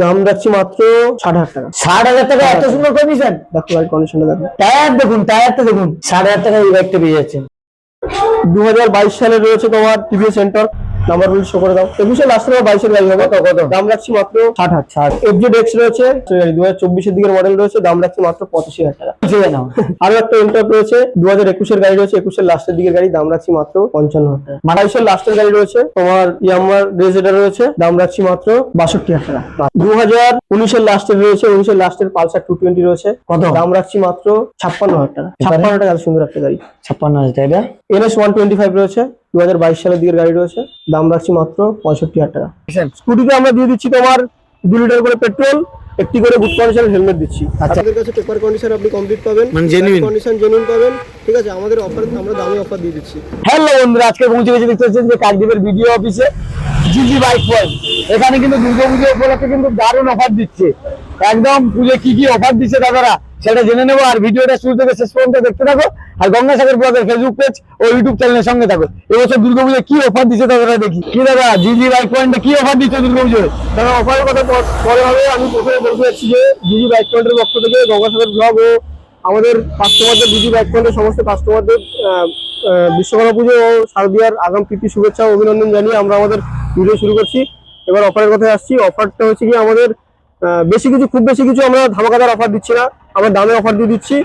দাম রাখছি মাত্র ষাট হাজার টাকা। ষাট হাজার টাকা এত সুন্দর কন্ডিশন দেখো ভাই কন্ডিশনটা দেখো। টায়ার দেখুন টায়ারটা দেখুন। ষাট হাজার টাকা এই বাইকটা পেয়ে যাচ্ছেন। দু হাজার বাইশ সালে রয়েছে তোমার TVS centre number plate show করে দাও। লাস্টের বা বাইশের গাড়ি হবে। কত? দাম রাখছি মাত্র ষাট হাজার ষাট। এফজেড এক্স রয়েছে। দু হাজার চব্বিশের দিকের মডেল রয়েছে। দাম রাখছি মাত্র পঁচাশি হাজার টাকা। নাও। আরও একটা ইন্টার রয়েছে। দু হাজার একুশের গাড়ি রয়েছে। একুশের লাস্টের দিকের গাড়ি দাম রাখছি মাত্র পঞ্চান্ন হাজার টাকা। বাইশের লাস্টের গাড়ি রয়েছে। তোমার ইয়ামার রেজেডার রয়েছে। দাম রাখছি মাত্র বাষট্টি হাজার টাকা। দু হাজার উনিশের লাস্টের রয়েছে। উনিশের লাস্টের পালসার টু টোয়েন্টি রয়েছে। কত? দাম রাখছি মাত্র ছাপ্পান্ন হাজার টাকা। ছাপ্পান্ন? টাকা সুন্দর একটা গাড়ি। ছাপ্পান্ন হাজার টাকা। এনএস ওয়ান টোয়েন্টি ফাইভ রয়েছে। দু হাজার বাইশ সালের দিকের গাড়ি রয়েছে। দাম রাখছি মাত্র পঁয়ষট্টি হাজার টাকা। স্কুটিতে আমরা দিয়ে দিচ্ছি তোমার দু লিটার করে পেট্রোল একটি করে বুট কন্ডিশন হেলমেট দিচ্ছি। আচ্ছা। আপনাদের কাছে পেপার কন্ডিশন আপনি কমপ্লিট পাবেন। মানে genuine? কন্ডিশন জেনুইন পাবেন। ঠিক আছে আমাদের অফার আমরা দামি অফার দিয়ে দিচ্ছি। হ্যালো বন্ধুরা আজকে পৌঁছে গেছে দেখতে পাচ্ছেন যে কাকদ্বীপের ভিডিও অফিসে জিজি বাইক পয়েন্ট এখানে কিন্তু দুর্গা পুজো উপলক্ষে কিন্তু দারুণ অফার দিচ্ছে। একদম পুজো কি কি অফার দিচ্ছে দাদারা? সেটা জেনে নেব আর ভিডিওটা শুরু থেকে শেষ পর্যন্ত দেখতে থাকো। আর গঙ্গাসাগর ব্লগের ফেসবুক পেজ ও ইউটিউব চ্যানেলের সঙ্গে থাকো। এবছর দুর্গা পুজো কি অফার দিচ্ছে দাদারা দেখি। কি দাদা, জিজি বাইক পয়েন্টে কি অফার দিচ্ছে দুর্গা পুজোয় তারা অফারের কথা পর- হবে আমি প্রথমে বলতে যাচ্ছি যে ডিজি বাইক পয়েন্টের পক্ষ থেকে গঙ্গাসাগর ব্লগ ও আমাদের কাস্টমারদের ডিজি বাইক পয়েন্টের সমস্ত কাস্টমারদের বিশ্বকর্মা পুজো ও শারদীয়ার আগাম প্রীতি শুভেচ্ছা অভিনন্দন জানিয়ে আমরা আমাদের ভিডিও শুরু করছি। এবার অফারের কথায় আসছি। অফারটা হচ্ছে কি আমাদের বেশি কিছু, খুব বেশি কিছু আমরা ধামাকাদার অফার দিচ্ছি না। আমরা দামে অফার দিয়ে দিচ্ছি।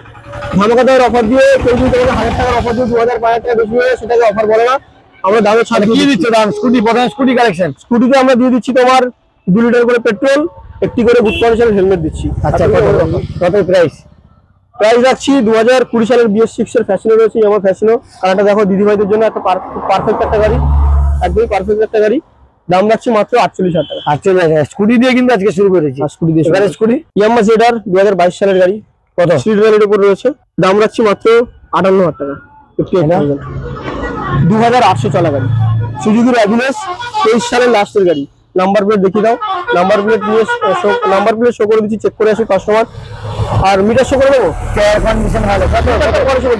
ধামাকাদার অফার দিয়ে কেউ যদি তোমাকে হাজার টাকার অফার দিয়ে দু হাজার পাঁচ টাকা বেশি হয়ে সেটাকে অফার বলে না। আমরা দামে ছাড় দিয়ে কি দিচ্ছি। দাম? স্কুটি প্রধান স্কুটি কালেকশন স্কুটিতে আমরা দিয়ে দিচ্ছি তোমার দু লিটার করে পেট্রোল একটি করে বুট কন্ডিশনের হেলমেট দিচ্ছি। আচ্ছা কত প্রাইস প্রাইস রাখছি দু হাজার কুড়ি সালের বিএস সিক্স এর ফ্যাশনে রয়েছে আমার ফ্যাশনও কারণটা দেখো দিদিভাইদের জন্য একটা পারফেক্ট একটা গাড়ি। একদমই পারফেক্ট একটা গাড়ি। দাম রাখছি মাত্র আটচল্লিশ হাজার টাকা। আচ্ছা স্কুটি দিয়ে কিন্তু আজকে শুরু করেছি। স্কুটি দিয়ে এবারে স্কুটি? ইয়াম্মা জেডার দু হাজার বাইশ সালের গাড়ি। কত? স্ট্রিট ভ্যালির উপর রয়েছে। দাম রাখছি মাত্র আটান্ন হাজার টাকা। ফিফটি দু হাজার আটশো চলা গাড়ি। সুজুকির অ্যাভিনেস তেইশ সালের লাস্টের গাড়ি। নাম্বার প্লেট দেখিয়ে দাও। নাম্বার প্লেট নিয়ে নাম্বার প্লেট শো করে দিচ্ছি চেক করে আসি কাস্টমার আর মিটার শো করে দেবো? কন্ডিশন ভালো।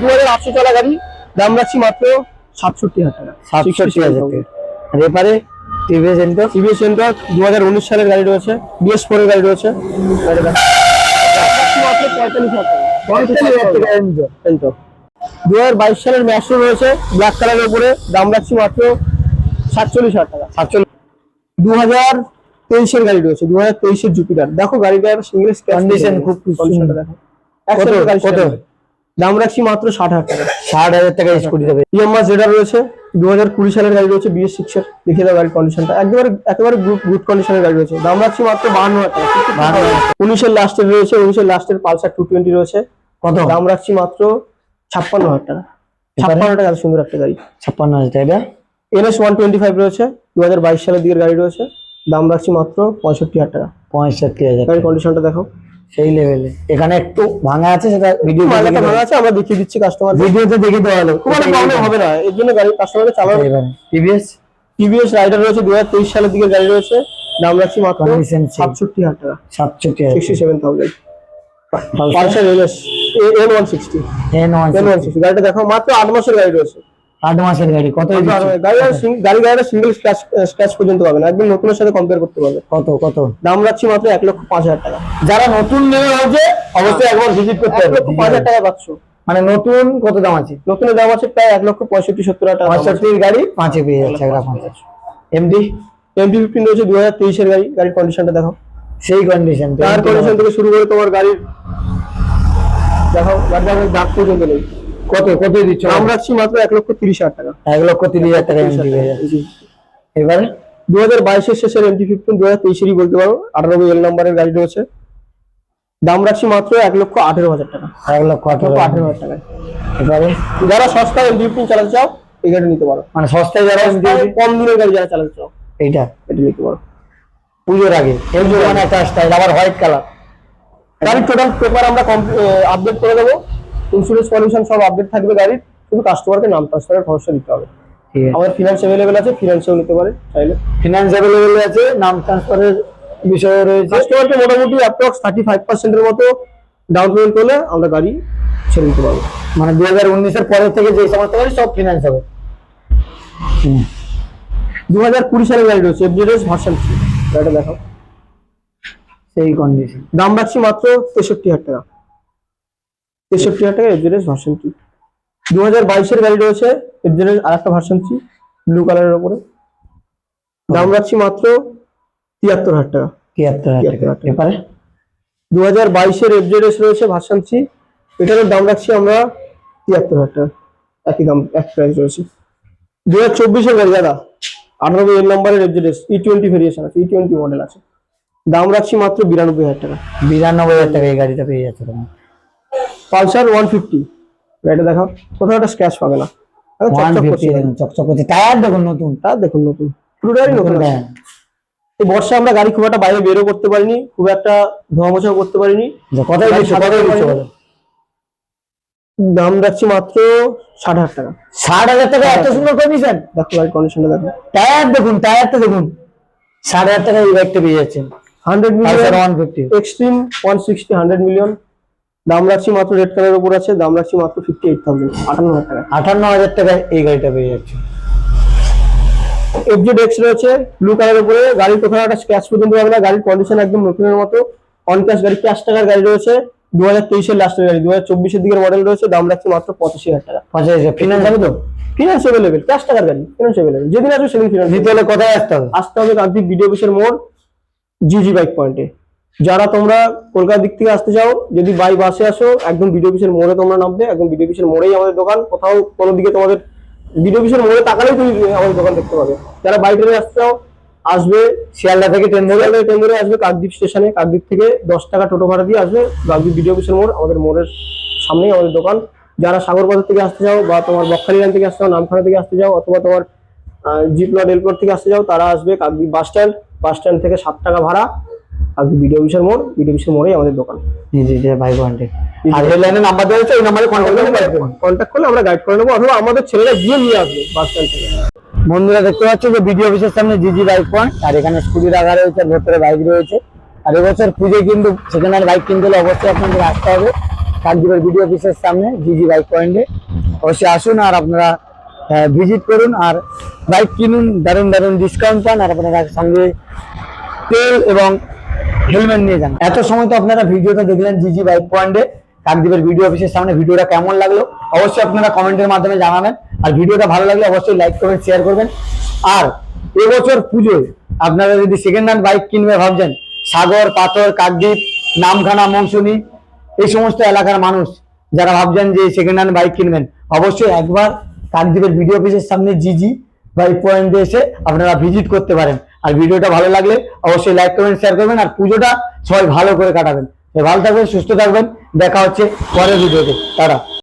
দু হাজার আটশো চলা গাড়ি। দাম রাখছি মাত্র সাতষট্টি হাজার টাকা। সাতষট্টি হাজার টাকা। আর এপারে টিভিএস এন্টো সিবিএস সেন্টার দু হাজার উনিশ সালের গাড়ি রয়েছে বিএস ফোর এর গাড়ি রয়েছে। দু হাজার বাইশ সালের ম্যাক্সো রয়েছে ব্ল্যাক কালারের উপরে দাম রাখছি মাত্র সাতচল্লিশ হাজার টাকা। সাতচল্লিশ। দু হাজার তেইশের গাড়ি রয়েছে দু হাজার তেইশের জুপিটার দেখো গাড়িটার সিঙ্গেল Condition খুব সুন্দর। দেখো। কত? দাম রাখছি মাত্র ষাট হাজার টাকা। ষাট হাজার টাকা স্কুটি দেবে ইএমআর যেটা রয়েছে দু হাজার কুড়ি সালের গাড়ি রয়েছে বিএস সিক্স এর। দেখিয়ে দাও গাড়ির কন্ডিশনটা একেবারে একেবারে গুড কন্ডিশনের গাড়ি রয়েছে। দাম রাখছি মাত্র বাহান্ন হাজার টাকা। উনিশের লাস্টের রয়েছে উনিশের লাস্টের পালসার টু টোয়েন্টি রয়েছে। কত? দাম রাখছি মাত্র ছাপ্পান্ন হাজার টাকা। ছাপ্পান্ন? টাকা এত সুন্দর একটা গাড়ি। ছাপ্পান্ন হাজার টাকা এনএস ওয়ান টোয়েন্টি ফাইভ রয়েছে দু হাজার বাইশ সালের দিকের গাড়ি রয়েছে। দাম রাখছি মাত্র পঁয়ষট্টি হাজার টাকা। পঁয়ষট্টি হাজার গাড়ির কন্ডিশনটা দেখো। সেই লেভেলে এখানে একটু ভাঙা আছে সেটা ভিডিও মালটা ভালো আছে আমরা দেখিয়ে দিচ্ছি কাস্টমার ভিডিওতে দেখে দেওয়া হলো। কোনো প্রবলেম হবে না এর জন্য গাড়ি কাস্টমারকে চালানো এবারে টিভিএস টিভিএস রাইডার রয়েছে দু হাজার তেইশ সালের দিকে গাড়ি রয়েছে। দাম রাখছি মাত্র Condition check. সাতষট্টি হাজার টাকা। সাতষট্টি হাজার sixty seven thousand Pulsar NS N one sixty N one N one sixty গাড়িটা দেখো মাত্র আট মাসের গাড়ি রয়েছে। আট মাসের গাড়ি কত গাড়ি গাড়ি গাড়িটা সিঙ্গেল স্ক্র্যাচ স্ক্র্যাচ পর্যন্ত পাবে না একদম নতুনের সাথে কম্পেয়ার করতে পারবে কত কত? দাম রাখছি মাত্র এক লক্ষ পাঁচ হাজার টাকা। যারা নতুন নেওয়া হয়েছে অবশ্যই একবার ভিজিট করতে লক্ষ পাঁচ হাজার টাকা পাচ্ছ। মানে নতুন কত দাম আছে? নতুনের দাম আছে প্রায় এক লক্ষ পঁয়ষট্টি সত্তর হাজার টাকা পঁয়ষট্টির গাড়ি পাঁচে পেয়ে যাচ্ছে এমডি এমটি ফিফটিন রয়েছে দু হাজার। তেইশের গাড়ি। গাড়ির কন্ডিশনটা দেখো। সেই কন্ডিশন টায়ার কন্ডিশন থেকে শুরু করে তোমার গাড়ির দেখো গাড়িটা দাগ পর্যন্ত নেই। কত কত দিচ্ছ? দাম রাখছি মাত্র এক লক্ষ তিরিশ হাজার টাকা। এক লক্ষ তিরিশ হাজার টাকা এবারে? দু হাজার বাইশের শেষের এমটি ফিফটিন দু হাজার তেইশেরই বলতে পারো আঠারো এল নাম্বারের গাড়ি রয়েছে। দাম রাখছি মাত্র এক লক্ষ আঠেরো হাজার টাকা। এক লক্ষ আঠারো আঠেরো হাজার টাকায়। এবারে যারা সস্তা এমটি ফিফটিন চালাতে চাও এই গাড়ি নিতে পারো। মানে সস্তায় যারা কম দিনের গাড়ি যারা চালাতে চাও এইটা? এটা নিতে পারো। পুজোর আগে। এই যে মানে একটা স্টাইল আবার হোয়াইট কালার গাড়ির টোটাল পেপার আমরা আপডেট করে দেবো। ইন্স্যুরেন্স পলিউশন সব আপডেট থাকবে গাড়ির। শুধু কাস্টমারকে নাম ট্রান্সফারের খরচা দিতে হবে। আমাদের ফিনান্স অ্যাভেলেবেল আছে ফিনান্সেও নিতে পারে চাইলে। ফিনান্স অ্যাভেলেবেল আছে নাম ট্রান্সফারের বিষয় রয়েছে। কাস্টমারকে মোটামুটি অ্যাপ্রক্স থার্টি ফাইভ পার্সেন্টের মতো ডাউন পেমেন্ট করলে আমরা গাড়ি ছেড়ে দিতে পারব। মানে দুই হাজার উনিশের পরের থেকে যে সমস্ত গাড়ি সব ফিনান্স হবে। দু হাজার কুড়ি সালের গাড়ি রয়েছে এফজেডএস ভার্সন গাড়িটা দেখো সেই কন্ডিশন দাম রাখছি মাত্র তেষট্টি হাজার টাকা। তেষট্টি হাজার টাকা এফজেডএস ভার্সন থ্রি দু হাজার বাইশের গাড়ি রয়েছে এফজেডএস আর একটা ভার্সন থ্রি ব্লু কালারের ওপরে দাম রাখছি মাত্র তিয়াত্তর হাজার টাকা। তিয়াত্তর হাজার টাকা। তিয়াত্তর হাজার টাকা। এবারে দু হাজার বাইশের এফজেডএস রয়েছে ভার্সন থ্রি এটারও দাম রাখছি আমরা তিয়াত্তর হাজার টাকা। একই দাম এক প্রাইস রয়েছে। দু হাজার চব্বিশের গাড়ি দাদা। আঠারো এর নম্বরের এফজেডএস ই টোয়েন্টি ভেরিয়েশন আছে ই টোয়েন্টি মডেল আছে। দাম রাখছি মাত্র বিরানব্বই হাজার টাকা। বিরানব্বই হাজার টাকা এই গাড়িটা পেয়ে যাচ্ছে তোমরা। Pulsar one fifty. গাড়িটা দেখো কোথাও একটা স্ক্র্যাচ পাবে না। চকচক করছে টায়ার দেখুন নতুন। দেখুন নতুন। পুরোটাই নতুন। এই বর্ষা আমরা গাড়ি খুব একটা বাইরে বেরো করতে পারিনি খুব একটা ধোয়া মোছাও করতে পারিনি। কথাই। দাম রাখছি মাত্র ষাট হাজার টাকা। ষাট হাজার টাকা এত সুন্দর কন্ডিশন দেখো গাড়ির কন্ডিশনটা দেখো। টায়ার দেখুন টায়ারটা দেখুন। ষাট হাজার টাকা এই বাইকটা পেয়ে যাচ্ছেন। Hundred million one fifty. Xtreme one sixty hundred million দাম রাখছি মাত্র রেড কালারের উপর আছে দাম রাখছি মাত্র ফিফটি এইট থাউজেন্ড আটান্ন হাজার টাকা। আটান্ন হাজার টাকায় এই গাড়িটা পেয়ে যাচ্ছে। এফজেড এক্স রয়েছে ব্লু কালারের উপরে গাড়ির কোথাও একটা স্ক্র্যাচ পর্যন্ত হবে না গাড়ির কন্ডিশন একদম নতুনের মতো। অন ক্যাশ গাড়ি ক্যাশ টাকার গাড়ি রয়েছে দু হাজার তেইশের লাস্টের গাড়ি দু হাজার চব্বিশের দিকের মডেল রয়েছে দাম রাখছি মাত্র পঁচাশি হাজার টাকা। পঁচাশ ফিনান্স হবে তো? ফিনান্স অ্যাভেলেবেল ক্যাশ টাকার গাড়ি ফিনান্স অ্যাভেলেবেল যেদিন আসবে সেদিন ফিনান্স নিতে হলে কোথায় আসতে হবে? আসতে হবে কান্তি বিডিও অফিসের মোড় জিজি বাইক পয়েন্টে যারা তোমরা কলকাতার দিক থেকে আসতে চাও, যদি বাই বাসে আসো, একদম বিডিও অফিসের মোড়ে তোমরা নামবে একদম বিডিও অফিসের মোড়েই আমাদের দোকান, কোথাও কোনো দিকে তোমাদের বিডিও অফিসের মোড়ে তাকালেই তুমি আমাদের দোকান দেখতে পাবে। যারা বাইক ট্রেনে আসতে চাও, আসবে শিয়ালদা থেকে ট্রেন ধরে। শিয়ালদা ট্রেন ধরে আসবে কাকদ্বীপ স্টেশনে কাকদ্বীপ থেকে দশ টাকা টোটো ভাড়া দিয়ে আসবে কাকদ্বীপ বিডিও অফিসের মোড়, আমাদের মোড়ের সামনেই আমাদের দোকান। যারা সাগরবাজার থেকে আসতে চাও বা তোমার বকখালিখান থেকে আসতে চাও, নামখানা থেকে আসতে চাও, অথবা তোমার জিপ্লট এলপ্লট থেকে আসতে চাও, তারা আসবে Kakdwip bus stand bus stand থেকে সাত টাকা ভাড়া। কাকদ্বীপ বিডিও অফিসের মোড় বিডিও অফিসের মোড়েই আমাদের দোকান। জি জি জি ভাই পয়েন্টে আর হেডলাইনের নাম্বার দেওয়া হচ্ছে ওই নাম্বারে কন্ট্যাক্ট করলে আমরা গাইড করে নেব অথবা আমাদের ছেলেরা গিয়ে নিয়ে আসবে বাস স্ট্যান্ড থেকে। বন্ধুরা দেখতে পাচ্ছ যে বিডিও অফিসের সামনে জিজি বাইক পয়েন্ট আর এখানে স্কুটি রাখা রয়েছে আর ভেতরে বাইক রয়েছে। আর এবছর পুজোয় কিন্তু সেকেন্ড হ্যান্ড বাইক কিনতে হলে অবশ্যই আপনাদের আসতে হবে। কাকদ্বীপের বিডিও অফিসের সামনে জিজি বাইক পয়েন্টে অবশ্যই আসুন আর আপনারা ভিজিট করুন আর বাইক কিনুন দারুণ দারুণ ডিসকাউন্ট পান। আর আপনারা সঙ্গে তেল এবং হেলমেট নিয়ে যান। এত সময় তো আপনারা ভিডিওটা দেখলেন জিজি বাইক পয়েন্টে। কাকদ্বীপের ভিডিও অফিসের সামনে ভিডিওটা কেমন লাগল, অবশ্যই আপনারা কমেন্টের মাধ্যমে জানাবেন। আর ভিডিওটা ভালো লাগলে অবশ্যই লাইক করবেন শেয়ার করবেন। আর এবছর পুজোয় আপনারা যদি সেকেন্ড হ্যান্ড বাইক কিনবে ভাবছেন, সাগর, পাথর, কাকদ্বীপ, নামখানা, মৌসুমী, এই সমস্ত এলাকার মানুষ যারা ভাবছেন যে সেকেন্ড হ্যান্ড বাইক কিনবেন, অবশ্যই একবার কাকদ্বীপের ভিডিও অফিসের সামনে জিজি বাইক পয়েন্টে এসে আপনারা ভিজিট করতে পারেন। আর ভিডিওটা ভালো লাগলে অবশ্যই লাইক করবেন শেয়ার করবেন, আর পুজোটা সবাই ভালো করে কাটাবেন। ভালো থাকবেন, সুস্থ থাকবেন। দেখা হচ্ছে পরের ভিডিওতে। তারা